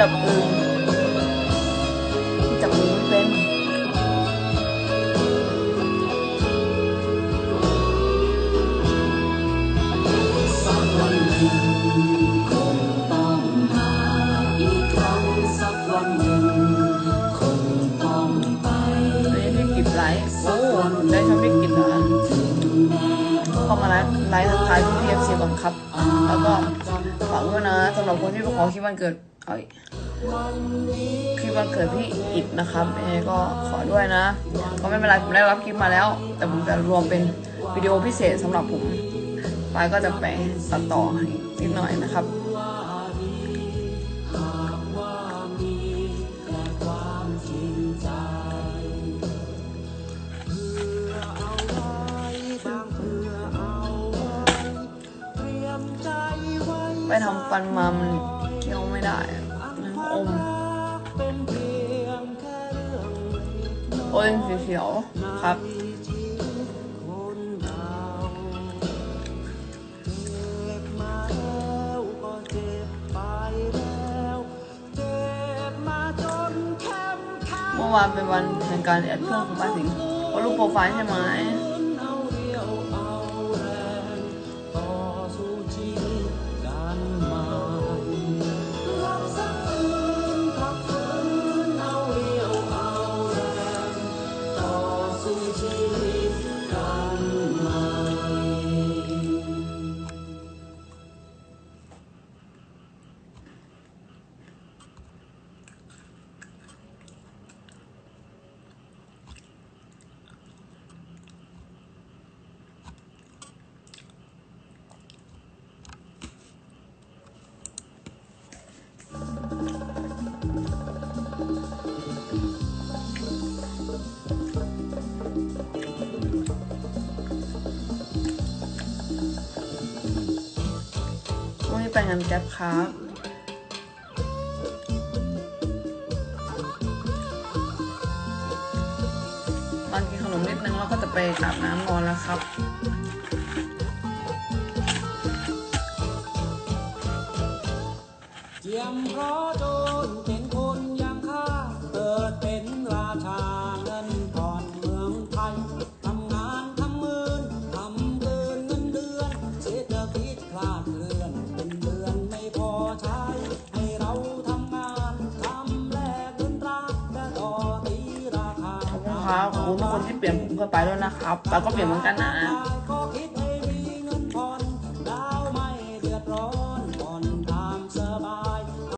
จับเอึงพี่จับอึงไม่เป็นสักวันหนึ่งคงต้องมาอีกครั้งสักวันหนึ่งคงต้องไปวันนี้พี่กิจไลฟ์โอ้ได้ชอบพี่กิจเหรอถึงแม้เขามาไลฟ์ไลฟ์ทักทายพี่พีเอฟซีก่อนครับ แล้วก็ฝากด้วยนะสำหรับคนที่ไปขอคลิปวันเกิด เอ้ยคลิปวันเกิดพี่อิดนะครับยังไงก็ขอด้วยนะ ก็ไม่เป็นไรผมได้รับคลิปมาแล้ว แต่ผมจะรวมเป็นวิดีโอพิเศษสำหรับผมไปก็จะไปตัดต่อให้นิดหน่อยนะครับไปทำฟันมามัน ได้อะมันอมสีเขียวครับเมื่อวานเป็นวันแห่งการแอดเครื่องของป้าสิงเพราะรูปโปรไฟล์ใช่ไหม ไปงานแก๊ปครับตอนกินขนมนิดนึงเราก็จะไปอาบน้ำนอนแล้วครับเจียมเพราะโจ ครับขอบคุณทุกคนที่เปลี่ยนผมเข้าไปด้วยนะครับแล้วก็เปลี่ยนเหมือนกันนะ